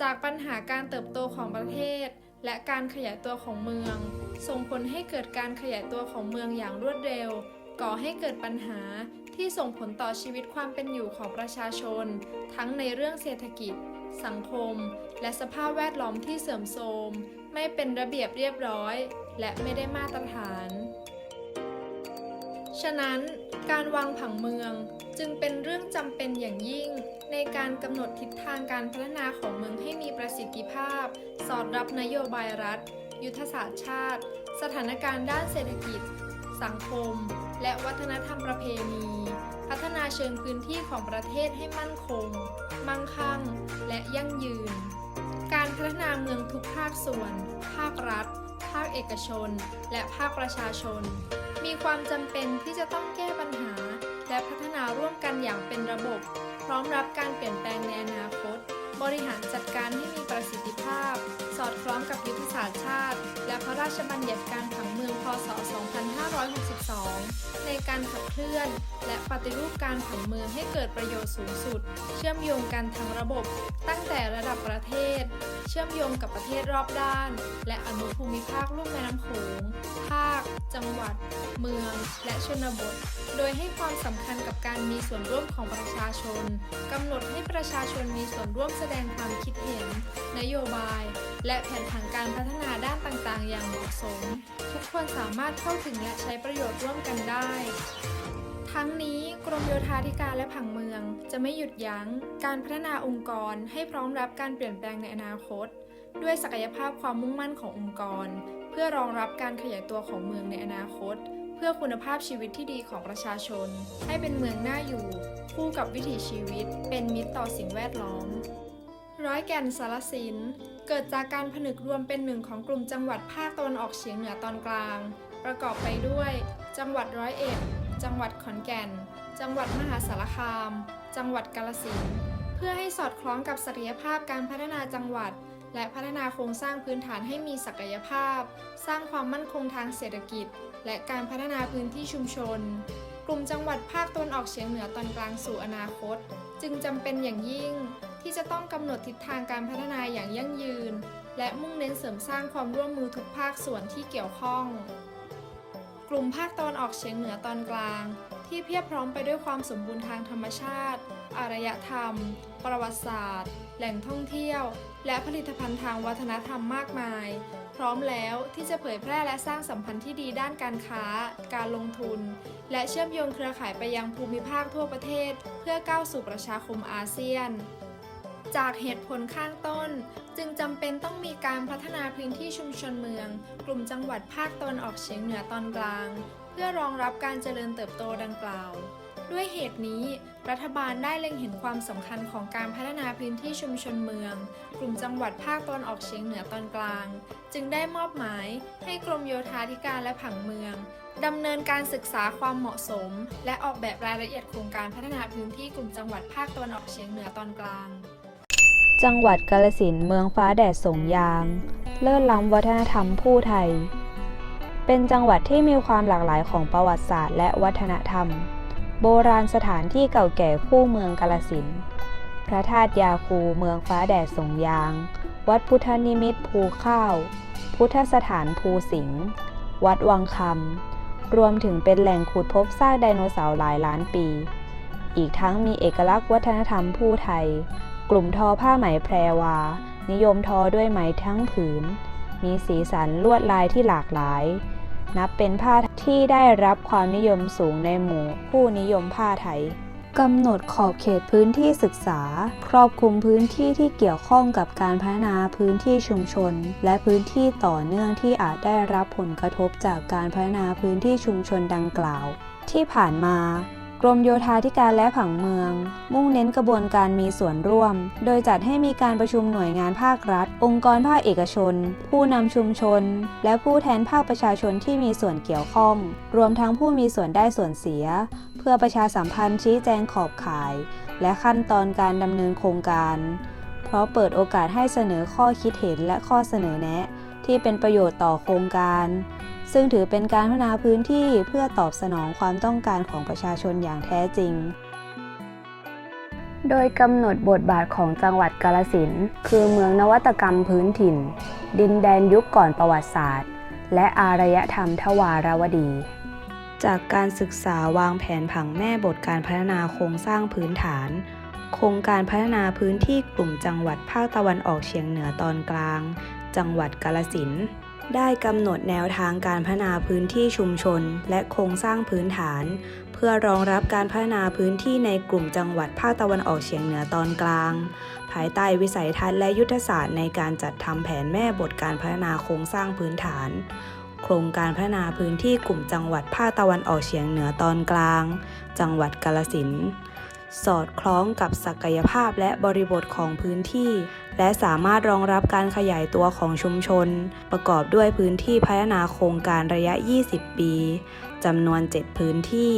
จากปัญหาการเติบโตของประเทศ และการขยายตัวของเมือง ส่งผลให้เกิดการขยายตัวของเมืองอย่างรวดเร็ว ก่อให้เกิดปัญหาที่ส่งผลต่อชีวิตความเป็นอยู่ของประชาชน ทั้งในเรื่องเศรษฐกิจ สังคม และสภาพแวดล้อมที่เสื่อมโทรม ไม่เป็นระเบียบเรียบร้อย และไม่ได้มาตรฐาน ฉะนั้น การวางผังเมือง จึงเป็นเรื่องจำเป็นอย่างยิ่ง ในการกำหนดทิศทางการพัฒนาของเมืองให้มีประสิทธิภาพ สอดรับนโยบายรัฐ ยุทธศาสตร์ชาติ สถานการณ์ด้านเศรษฐกิจ สังคม และวัฒนธรรมประเพณี พัฒนาเชิงพื้นที่ของประเทศให้มั่นคง มั่งคั่ง และยั่งยืน การพัฒนาเมืองทุกภาคส่วน ภาครัฐ ภาคเอกชน และภาคประชาชน มีความจำเป็นที่จะต้องแก้ปัญหา และพัฒนาร่วมกันอย่างเป็นระบบ พร้อมรับการเปลี่ยนแปลงในอนาคต บริหารจัดการให้มีประสิทธิภาพ สอดคล้องกับยุทธศาสตร์ชาติ และพระราชบัญญัติการผังเมืองพศ 2562 ในการขับเคลื่อน และปฏิรูปการผังเมืองให้เกิดประโยชน์สูงสุด เชื่อมโยงกันทั้งระบบ ตั้งแต่ ชื่อมโยงกับประเทศรอบด้าน และอนุภูมิภาคลุ่มแม่น้ำโขง ภาค จังหวัด เมือง และชนบท โดยให้ความสำคัญกับการมีส่วนร่วมของประชาชนกำหนดให้ประชาชนมีส่วนร่วมแสดงความคิดเห็น นโยบาย และแผนผังการพัฒนาด้านต่างๆ อย่างเหมาะสม ทุกคนสามารถเข้าถึงและใช้ประโยชน์ร่วมกันได้ ทั้งนี้กรมโยธาธิการและผังเมือง จะไม่หยุดยั้ง การพัฒนาองค์กรให้พร้อมรับการเปลี่ยนแปลงในอนาคต ด้วยศักยภาพความมุ่งมั่นขององค์กร เพื่อรองรับการขยายตัวของเมืองในอนาคต เพื่อคุณภาพชีวิตที่ดีของประชาชน ให้เป็นเมืองน่าอยู่ คู่กับวิถีชีวิต เป็นมิตรต่อสิ่งแวดล้อม ร้อยแก่นสารสิน เกิดจากการผนึกรวมเป็นหนึ่งของกลุ่มจังหวัดภาคตะวันออกเฉียงเหนือตอนกลาง ประกอบไปด้วย จังหวัดร้อยเอ็ด จังหวัดขอนแก่น จังหวัดมหาสารคาม จังหวัดกาลสินธุ์เพื่อให้สอดคล้องกับศักยภาพการพัฒนาจังหวัด และพัฒนาโครงสร้างพื้นฐานให้มีศักยภาพ สร้างความมั่นคงทางเศรษฐกิจ และการพัฒนาพื้นที่ชุมชน กลุ่มจังหวัดภาคตะวันออกเฉียงเหนือตอนกลางสู่อนาคต จึงจำเป็นอย่างยิ่ง ที่จะต้องกำหนดทิศทางการพัฒนาอย่างยั่งยืน และมุ่งเน้นเสริมสร้างความร่วมมือทุกภาคส่วนที่เกี่ยวข้อง กลุ่มภาคตะวันออกเฉียงเหนือตอนกลาง ที่เพียบพร้อมไปด้วยความสมบูรณ์ทางธรรมชาติ อารยธรรม ประวัติศาสตร์ แหล่งท่องเที่ยว และผลิตภัณฑ์ทางวัฒนธรรมมากมาย พร้อมแล้วที่จะเผยแพร่และสร้างสัมพันธ์ที่ดีด้านการค้า การลงทุน และเชื่อมโยงเครือข่ายไปยังภูมิภาคทั่วประเทศ เพื่อก้าวสู่ประชาคมอาเซียน จากเหตุผลข้างต้น จึงจำเป็นต้องมีการพัฒนาพื้นที่ชุมชนเมือง กลุ่มจังหวัดภาคตะวันออกเฉียงเหนือตอนกลาง เพื่อรองรับการเจริญเติบโตดังกล่าว ด้วยเหตุนี้ รัฐบาลได้เล็งเห็นความสำคัญของการพัฒนาพื้นที่ชุมชนเมือง กลุ่มจังหวัดภาคตะวันออกเฉียงเหนือตอนกลาง จึงได้มอบหมายให้กรมโยธาธิการและผังเมืองดำเนินการศึกษาความเหมาะสม และออกแบบรายละเอียดโครงการพัฒนาพื้นที่กลุ่มจังหวัดภาคตะวันออกเฉียงเหนือตอนกลาง จังหวัดกาลสินเมืองฟ้าแดดสงยาง เลิศล้ำวัฒนธรรมผู้ไทย เป็นจังหวัดที่มีความหลากหลายของประวัติศาสตร์และวัฒนธรรม โบราณสถานที่เก่าแก่คู่เมืองกาลสินพระธาตุยาคูเมืองฟ้าแดดสงยาง วัดพุทธนิมิตภูข้าว พุทธสถานภูสิงห์วัดวังคำรวมถึงเป็นแหล่งขุดพบซากไดโนเสาร์หลายล้านปี อีกทั้งมีเอกลักษณ์วัฒนธรรมผู้ไทย กลุ่มทอผ้าไหมแพรวา นิยมทอด้วยไหมทั้งผืน มีสีสันลวดลายที่หลากหลาย นับเป็นผ้าที่ได้รับความนิยมสูงในหมู่ผู้นิยมผ้าไทยกำหนดขอบเขตพื้นที่ศึกษา ครอบคลุมพื้นที่ที่เกี่ยวข้องกับการพัฒนาพื้นที่ชุมชน และพื้นที่ต่อเนื่องที่อาจได้รับผลกระทบจากการพัฒนาพื้นที่ชุมชนดังกล่าว ที่ผ่านมา รมโยธาธิการและผังเมือง มุ่งเน้นกระบวนการมีส่วนร่วม โดยจัดให้มีการประชุมหน่วยงานภาครัฐ องค์กรภาคเอกชน ผู้นำชุมชน และผู้แทนภาคประชาชนที่มีส่วนเกี่ยวข้อง รวมทั้งผู้มีส่วนได้ส่วนเสีย เพื่อประชาสัมพันธ์ชี้แจงขอบข่าย และขั้นตอนการดำเนินโครงการ เพราะเปิดโอกาสให้เสนอข้อคิดเห็นและข้อเสนอแนะ ที่เป็นประโยชน์ต่อโครงการ ซึ่งถือเป็นการพัฒนาพื้นที่เพื่อตอบสนองความต้องการของประชาชนอย่างแท้จริง โดยกำหนดบทบาทของจังหวัดกาลสินธุ์คือเมืองนวัตกรรมพื้นถิ่น ดินแดนยุคก่อนประวัติศาสตร์ และอารยธรรมทวารวดี จากการศึกษาวางแผนผังแม่บทการพัฒนาโครงสร้างพื้นฐาน โครงการพัฒนาพื้นที่กลุ่มจังหวัดภาคตะวันออกเฉียงเหนือตอนกลาง จังหวัดกาลสินธุ์ ได้กำหนดแนวทางการพัฒนาพื้นที่ชุมชน และโครงสร้างพื้นฐาน เพื่อรองรับการพัฒนาพื้นที่ในกลุ่มจังหวัดภาคตะวันออกเฉียงเหนือตอนกลาง ภายใต้วิสัยทัศน์และยุทธศาสตร์ในการจัดทำแผนแม่บทการพัฒนาโครงสร้างพื้นฐาน โครงการพัฒนาพื้นที่กลุ่มจังหวัดภาคตะวันออกเฉียงเหนือตอนกลาง จังหวัดกาลสินสอดคล้องกับศักยภาพและบริบทของพื้นที่ และสามารถรองรับการขยายตัวของชุมชน ประกอบด้วยพื้นที่พัฒนาโครงการระยะ 20 ปีจำนวน 7 พื้นที่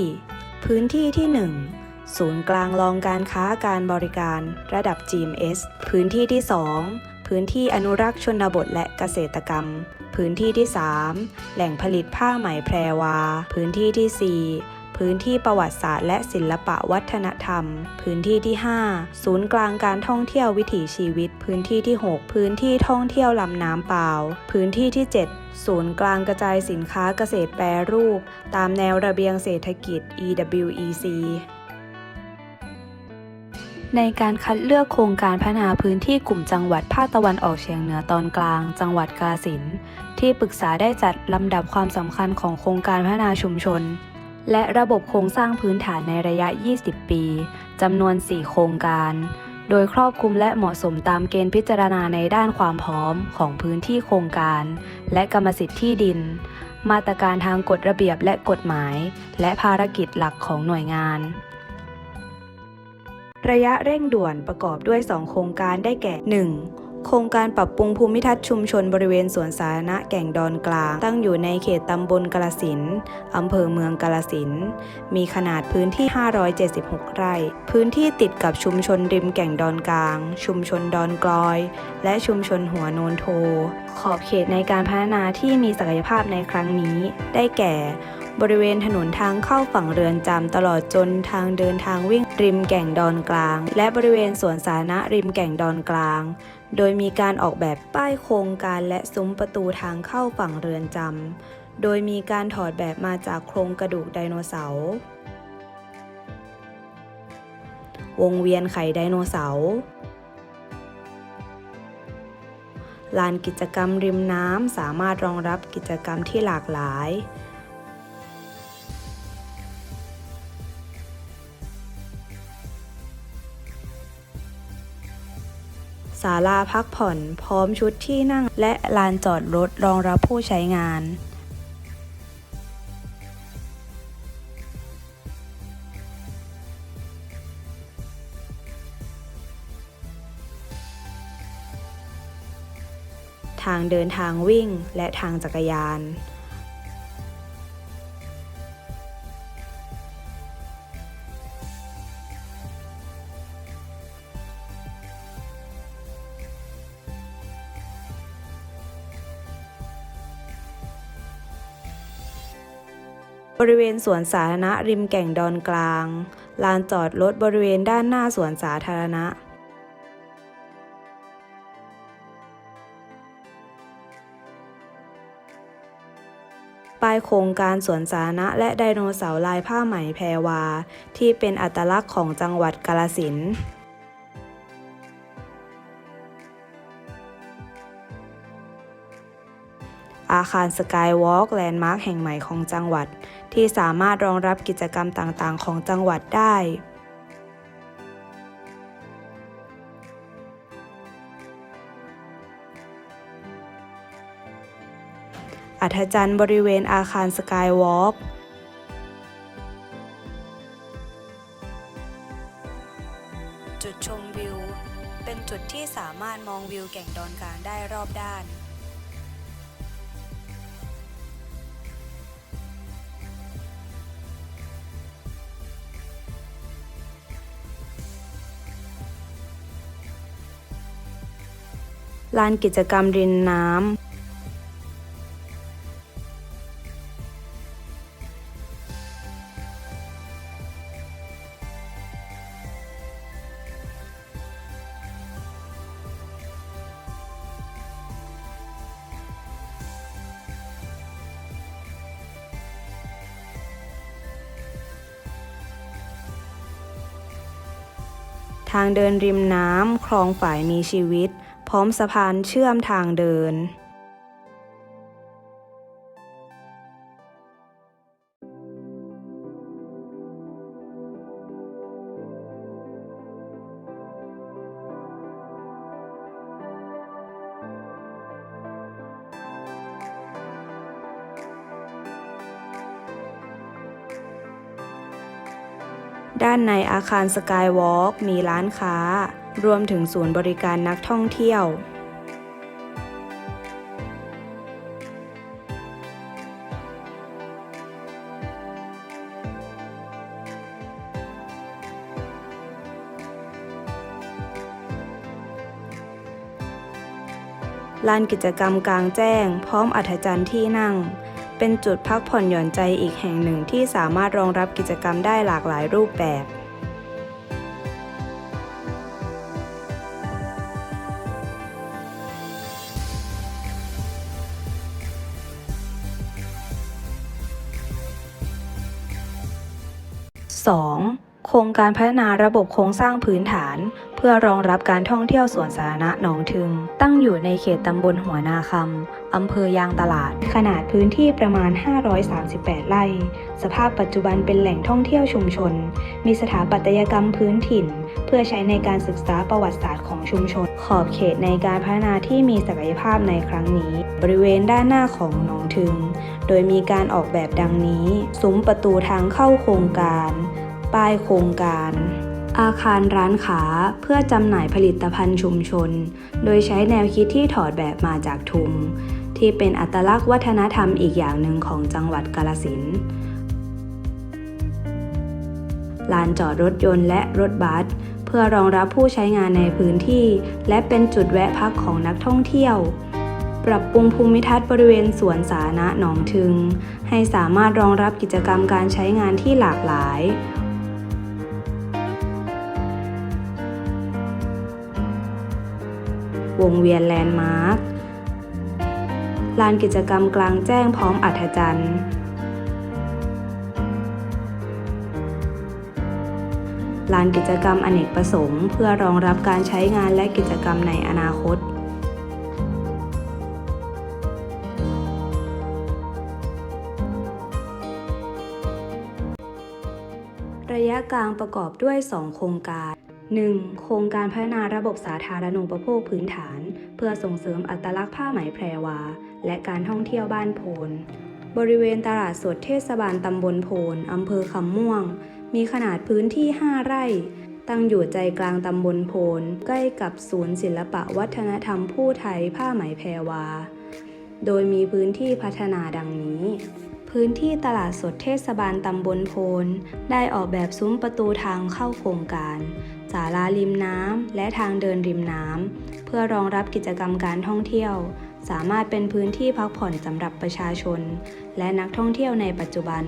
พื้นที่ที่ 1ศูนย์กลางรองการค้าการบริการระดับ GMS พื้นที่ที่ 2 พื้นที่อนุรักษ์ชนบทและเกษตรกรรม พื้นที่ที่ 3 แหล่งผลิตผ้าไหมแพรวา พื้นที่ที่ 4 พื้นที่ประวัติศาสตร์และศิลปะวัฒนธรรม พื้นที่ที่ 5 ศูนย์กลางการท่องเที่ยววิถีชีวิต พื้นที่ที่ 6 พื้นที่ท่องเที่ยวลำน้ำเปล่า พื้นที่ที่ 7 ศูนย์กลางกระจายสินค้าเกษตรแปรรูป ตามแนวระเบียงเศรษฐกิจ EWEC ในการคัดเลือกโครงการพัฒนาพื้นที่กลุ่มจังหวัดภาคตะวันออกเฉียงเหนือตอนกลาง จังหวัดกาฬสินธุ์ที่ปรึกษาได้จัดลำดับความสำคัญของโครงการพัฒนาชุมชน และระบบโครงสร้างพื้นฐานในระยะ 20 ปีจำนวน 4 โครงการ โดยครอบคลุมและเหมาะสมตามเกณฑ์พิจารณาในด้านความพร้อมของพื้นที่โครงการ และกรรมสิทธิ์ที่ดิน มาตรการทางกฎระเบียบและกฎหมาย และภารกิจหลักของหน่วยงาน ระยะเร่งด่วนประกอบด้วย 2 โครงการได้แก่ 1. โครงการปรับปรุงภูมิทัศน์ชุมชนบริเวณสวนสาธารณะแก่งดอนกลาง ตั้งอยู่ในเขตตำบลกาลสินอำเภอเมืองกาลสินมีขนาดพื้นที่ 576 ไร่ พื้นที่ติดกับชุมชนริมแก่งดอนกลาง ชุมชนดอนกลอย และชุมชนหัวโนนโท ขอบเขตในการพัฒนาที่มีศักยภาพในครั้งนี้ ได้แก่ บริเวณถนนทางเข้าฝั่งเรือนจำตลอดจนทางเดินทางวิ่งริมแก่งดอนกลาง และบริเวณสวนสาธารณะริมแก่งดอนกลาง โดยมีการออกแบบป้ายโครงการและซุ้มประตูทางเข้าฝั่งเรือนจำ โดยมีการถอดแบบมาจากโครงกระดูกไดโนเสาร์ วงเวียนไข่ไดโนเสาร์ลานกิจกรรมริมน้ำสามารถรองรับกิจกรรมที่หลากหลายาลาพักผ่อน พร้อมชุดที่นั่งและลานจอดรถรองรับผู้ใช้งานทางเดินทางวิ่งและทางจักรยาน บริเวณสวนสาธารณะริมแก่งดอนกลาง ลานจอดรถบริเวณด้านหน้าสวนสาธารณะ ป้ายโครงการสวนสาธารณะและไดโนเสาร์ลายผ้าไหมแพรวา ที่เป็นอัตลักษณ์ของจังหวัดกาลสินอาคารสกายวอล์กแลนด์มาร์คแห่งใหม่ของจังหวัด ที่สามารถรองรับกิจกรรมต่างๆ ของจังหวัดได้ อัธจันทร์บริเวณอาคารสกายวอล์กจุดชมวิว เป็นจุดที่สามารถมองวิวแก่งดอนกางได้รอบด้าน ลานกิจกรรมรินน้ำทางเดินริมน้ำคลองฝ่ายมีชีวิต ร้อมสะพานเชื่อมทางเดิน ด้านในอาคารสกายวอล์กมีร้านค้า รวมถึงศูนย์บริการนักท่องเที่ยว ลานกิจกรรมกลางแจ้ง พร้อมอัธจันทร์ที่นั่ง เป็นจุดพักผ่อนหย่อนใจอีกแห่งหนึ่งที่สามารถรองรับกิจกรรมได้หลากหลายรูปแบบ 2. โครงการพัฒนาระบบโครงสร้างพื้นฐาน เพื่อรองรับการท่องเที่ยวสวนสาธารณะหนองทึง ตั้งอยู่ในเขตตำบลหัวนาคำอำเภอยางตลาด ขนาดพื้นที่ประมาณ 538 ไร่ สภาพปัจจุบันเป็นแหล่งท่องเที่ยวชุมชน มีสถาปัตยกรรมพื้นถิ่น เพื่อใช้ในการศึกษาประวัติศาสตร์ของชุมชน ขอบเขตในการพัฒนาที่มีศักยภาพในครั้งนี้ บริเวณด้านหน้าของหนองทึง โดยมีการออกแบบดังนี้ ซุ้มประตูทางเข้าโครงการ ป้ายโครงการ อาคารร้านค้าเพื่อจำหน่ายผลิตภัณฑ์ชุมชน โดยใช้แนวคิดที่ถอดแบบมาจากทุม ที่เป็นอัตลักษณ์วัฒนธรรมอีกอย่างหนึ่งของจังหวัดกาลสินลานจอดรถยนต์และรถบัสเพื่อรองรับผู้ใช้งานในพื้นที่ และเป็นจุดแวะพักของนักท่องเที่ยว ปรับปรุงภูมิทัศน์บริเวณสวนสาธารณะหนองทึง ให้สามารถรองรับกิจกรรมการใช้งานที่หลากหลาย วงเวียนแลนด์มาร์คลานกิจกรรมกลางแจ้งพร้อมอัธจันทร์ลานกิจกรรมอเนกประสงค์ เพื่อรองรับการใช้งานและกิจกรรมในอนาคต กลางประกอบด้วย 2 โครงการ 1. โครงการพัฒนาระบบสาธารณูปโภคพื้นฐาน เพื่อส่งเสริมอัตลักษณ์ผ้าไหมแพรวา และการท่องเที่ยวบ้านโพน บริเวณตลาดสดเทศบาลตำบลโพนอำเภอคำม่วง มีขนาดพื้นที่ 5 ไร่ ตั้งอยู่ใจกลางตำบลโพนใกล้กับศูนย์ศิลปะวัฒนธรรมผู้ไทยผ้าไหมแพรวา โดยมีพื้นที่พัฒนาดังนี้ พื้นที่ตลาดสดเทศบาลตำบลโพนได้ออกแบบซุ้มประตูทางเข้าโครงการศาลาริมน้ำและทางเดินริมน้ำเพื่อรองรับกิจกรรมการท่องเที่ยว สามารถเป็นพื้นที่พักผ่อนสำหรับประชาชน และนักท่องเที่ยวในปัจจุบัน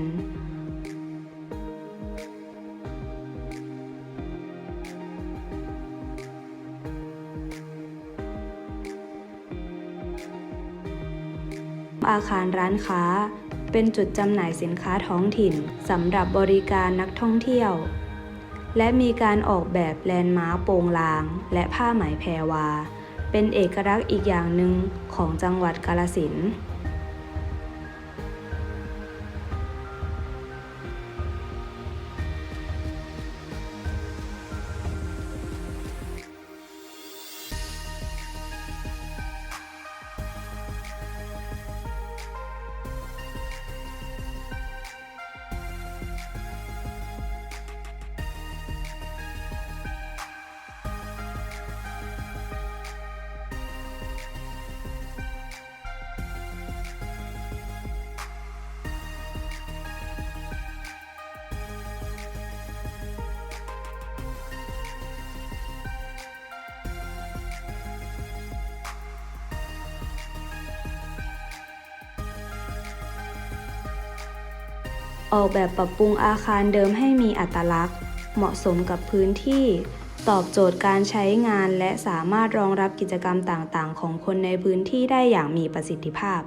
อาคารร้านค้า เป็นจุดจำหน่ายสินค้าท้องถิ่นสำหรับบริการนักท่องเที่ยว และมีการออกแบบแลนด์มาร์คโปงลาง และผ้าไหมแพรวา เป็นเอกลักษณ์อีกอย่างหนึ่งของจังหวัดกาลสินธุ์ ออกแบบปรับปรุงอาคารเดิมให้มีอัตลักษณ์ เหมาะสมกับพื้นที่ ตอบโจทย์การใช้งานและสามารถรองรับกิจกรรมต่างๆ ของคนในพื้นที่ได้อย่างมีประสิทธิภาพ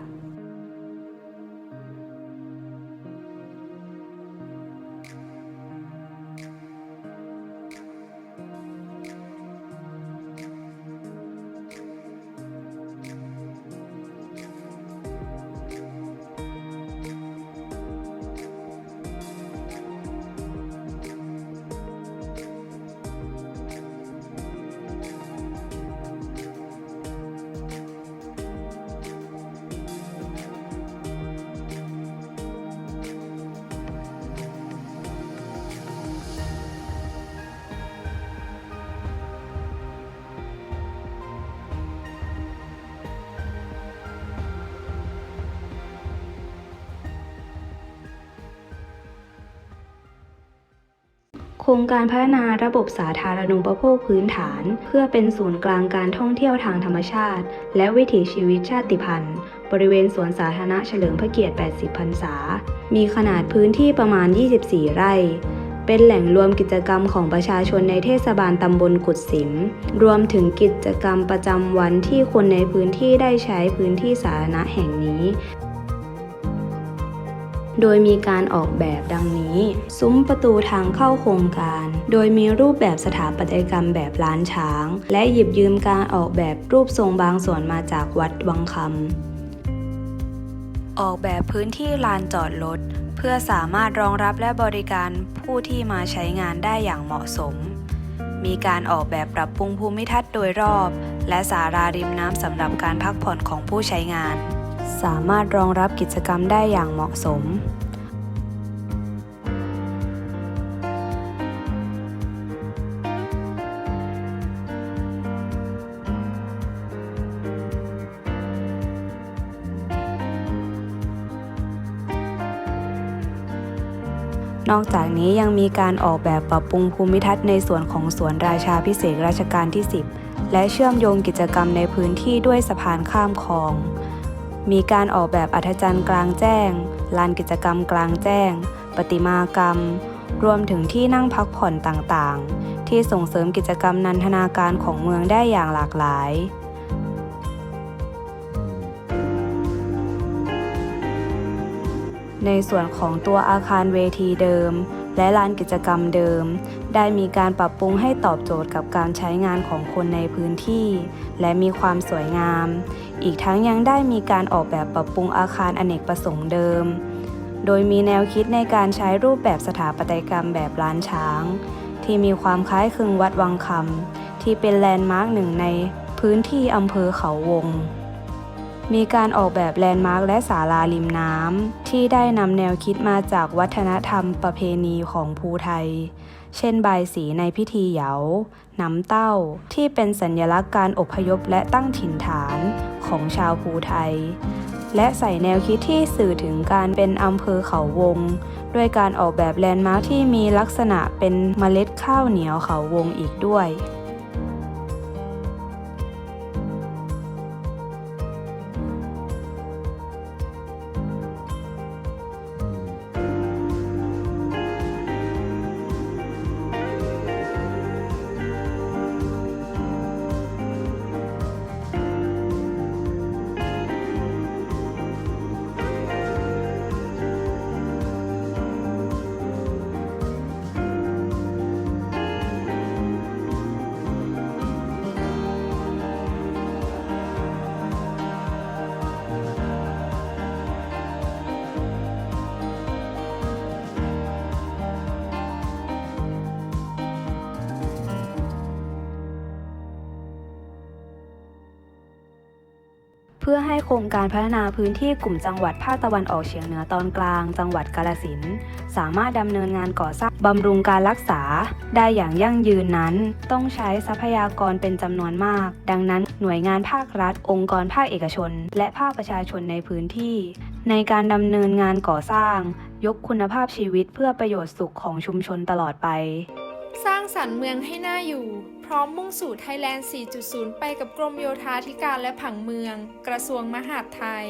โครงการพัฒนาระบบสาธารณูปโภคพื้นฐาน เพื่อเป็นศูนย์กลางการท่องเที่ยวทางธรรมชาติ และวิถีชีวิตชาติพันธุ์ บริเวณสวนสาธารณะเฉลิมพระเกียรติ 80 พรรษา มีขนาดพื้นที่ประมาณ 24 ไร่ เป็นแหล่งรวมกิจกรรมของประชาชนในเทศบาลตำบลกุดสิม รวมถึงกิจกรรมประจำวันที่คนในพื้นที่ได้ใช้พื้นที่สาธารณะแห่งนี้ โดยมีการออกแบบดังนี้ ซุ้มประตูทางเข้าโครงการ โดยมีรูปแบบสถาปัตยกรรมแบบล้านช้าง และหยิบยืมการออกแบบรูปทรงบางส่วนมาจากวัดวังคำออกแบบพื้นที่ลานจอดรถเพื่อสามารถรองรับและบริการผู้ที่มาใช้งานได้อย่างเหมาะสม มีการออกแบบปรับปรุงภูมิทัศน์โดยรอบ และสาราริมน้ำสำหรับการพักผ่อนของผู้ใช้งาน สามารถรองรับกิจกรรมได้อย่างเหมาะสม นอกจากนี้ยังมีการออกแบบปรับปรุงภูมิทัศน์ในส่วนของสวนราชาพิเศษรัชกาลที่ 10 และเชื่อมโยงกิจกรรมในพื้นที่ด้วยสะพานข้ามคลอง มีการออกแบบอัธจันทร์กลางแจ้ง ลานกิจกรรมกลางแจ้งประติมากรรม รวมถึงที่นั่งพักผ่อนต่างๆ ที่ส่งเสริมกิจกรรมนันทนาการของเมืองได้อย่างหลากหลายในส่วนของตัวอาคารเวทีเดิม และลานกิจกรรมเดิม ได้มีการปรับปรุงให้ตอบโจทย์กับการใช้งานของคนในพื้นที่ และมีความสวยงาม อีกทั้งยังได้มีการออกแบบปรับปรุงอาคารอเนกประสงค์เดิม โดยมีแนวคิดในการใช้รูปแบบสถาปัตยกรรมแบบล้านช้าง ที่มีความคล้ายคลึงวัดวังคำที่เป็นแลนด์มาร์กหนึ่งในพื้นที่อำเภอเขาวง มีการออกแบบแลนด์มาร์คและศาลาริมน้ำที่ได้นำแนวคิดมาจากวัฒนธรรมประเพณีของภูไทย เช่นบายสีในพิธีเหยา น้ำเต้า ที่เป็นสัญลักษณ์การอพยพและตั้งถิ่นฐานของชาวภูไทย และใส่แนวคิดที่สื่อถึงการเป็นอำเภอเขาวง ด้วยการออกแบบแลนด์มาร์คที่มีลักษณะเป็นเมล็ดข้าวเหนียวเขาวงอีกด้วย เพื่อให้โครงการพัฒนาพื้นที่กลุ่มจังหวัดภาคตะวันออกเฉียงเหนือตอนกลาง จังหวัดกาฬสินสามารถดำเนินงานก่อสร้างบำรุงการรักษา ได้อย่างยั่งยืนนั้น ต้องใช้ทรัพยากรเป็นจำนวนมาก ดังนั้นหน่วยงานภาครัฐ องค์กรภาคเอกชน และภาคประชาชนในพื้นที่ ในการดำเนินงานก่อสร้าง ยกคุณภาพชีวิตเพื่อประโยชน์สุขของชุมชนตลอดไป สร้างสรรค์เมืองให้น่าอยู่ ร้อมมุ่งสู่ไทยแลนด์ 4.0 ไปกับกรมโยธาธิการและผังเมือง กระทรวงมหาดไทย